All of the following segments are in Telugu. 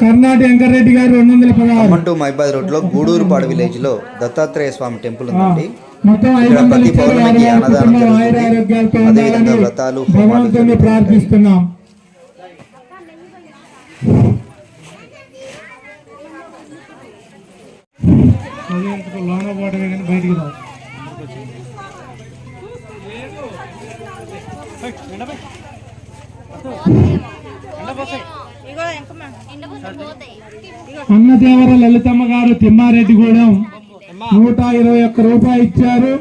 కర్ణాటి వెంకరెడ్డి గారు రెండు వందల పదహారు మైబాద్ రోడ్లో గూడూరుపాడు విలేజ్లో దత్తాత్రేయ స్వామి టెంపుల్ ఉందండి ఇక్కడ ప్రతి. పౌర్ణమికి అన్నదానం జరుగుతుంది. అదేవిధంగా వ్రతాలు, హోమాలు. ప్రార్థిస్తున్నాం లోన పోవడమే కానీ బయటికి రావు అన్నదేవర లలితమ్మ గారు తిమ్మారెడ్డిగూడెం. నూట ఇరవై ఒక్క రూపాయి ఇచ్చారు.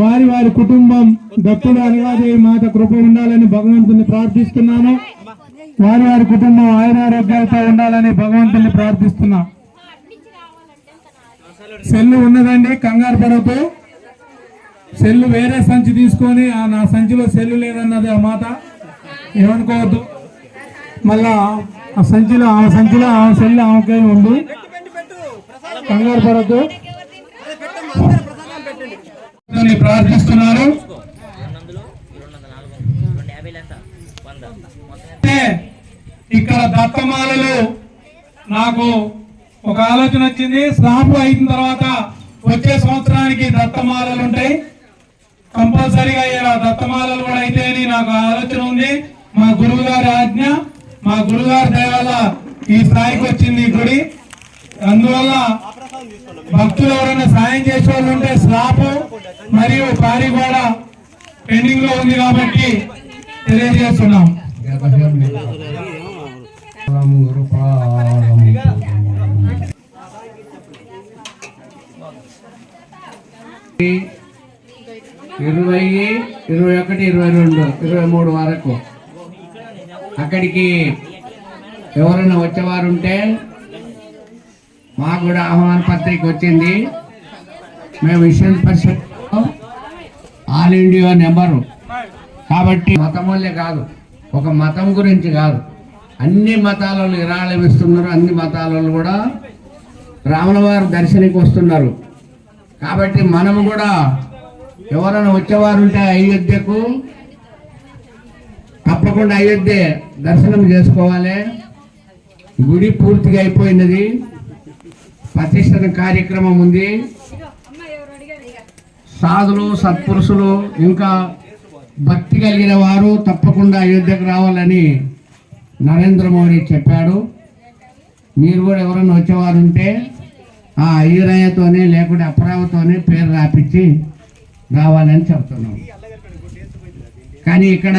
వారి వారి కుటుంబం దత్తుడు అనివాదేవి మాత కృప ఉండాలని భగవంతుని ప్రార్థిస్తున్నాను వారి వారి కుటుంబం ఆయురారోగ్యాలతో ఉండాలని భగవంతుని ప్రార్థిస్తున్నాం. సెల్లు ఉన్నదండి కంగారు పడకు సెల్లు వేరే సంచి తీసుకొని ఆ నా సంచిలో సెల్లు లేదన్నది ఆ మాట ఏమనుకోవద్దు. మళ్ళా ఆ సంచిలో ఆ సంచిలో ఆ సెల్లు ఆమెకే ఉంది. కంగారు పడద్దు. ప్రార్థిస్తున్నారు. ఇక్కడ దత్తమాలలు నాకు ఒక ఆలోచన వచ్చింది. స్లాబ్ అయిన తర్వాత వచ్చే సంవత్సరానికి దత్తమాలలు ఉంటాయి. కంపల్సరీగా ఇలా దత్తమాలలు కూడా అయితే అని నాకు ఆలోచన ఉంది. మా గురువు గారి ఆజ్ఞ మా గురుగారి దయ వల్ల ఈ స్థాయికి వచ్చింది ఈ గుడి. అందువల్ల భక్తులు ఎవరైనా సాయం చేసే వాళ్ళు ఉంటే స్లాబ్ మరియు పారి కూడా పెండింగ్లో ఉంది కాబట్టి తెలియజేస్తున్నాం. ఇరవై ఇరవై ఒకటి ఇరవై రెండు ఇరవై మూడు వరకు. అక్కడికి ఎవరైనా వచ్చేవారు ఉంటే మాకు కూడా ఆహ్వాన పత్రిక వచ్చింది. మేము విషయం పరిషత్ ఆల్ ఇండియా నెంబరు. కాబట్టి మతమూల్య కాదు ఒక మతం గురించి కాదు. అన్ని మతాలలో విరాళం అన్ని మతాలలో కూడా రాములవారు దర్శనకి వస్తున్నారు. కాబట్టి మనము కూడా ఎవరైనా వచ్చేవారు ఉంటే అయోధ్యకు తప్పకుండా అయోధ్య దర్శనం చేసుకోవాలి. గుడి పూర్తిగా అయిపోయినది. ప్రతిష్టన కార్యక్రమం ఉంది. సాధులు సత్పురుషులు ఇంకా భక్తి కలిగిన వారు తప్పకుండా అయోధ్యకు రావాలని నరేంద్ర మోడీ చెప్పాడు. మీరు కూడా ఎవరైనా వచ్చేవారు ఉంటే ఆ అయ్యరయ్యతోనే లేకుంటే అప్రావతోనే పేరు రాపించి రావాలని చెప్తున్నాం. కానీ ఇక్కడ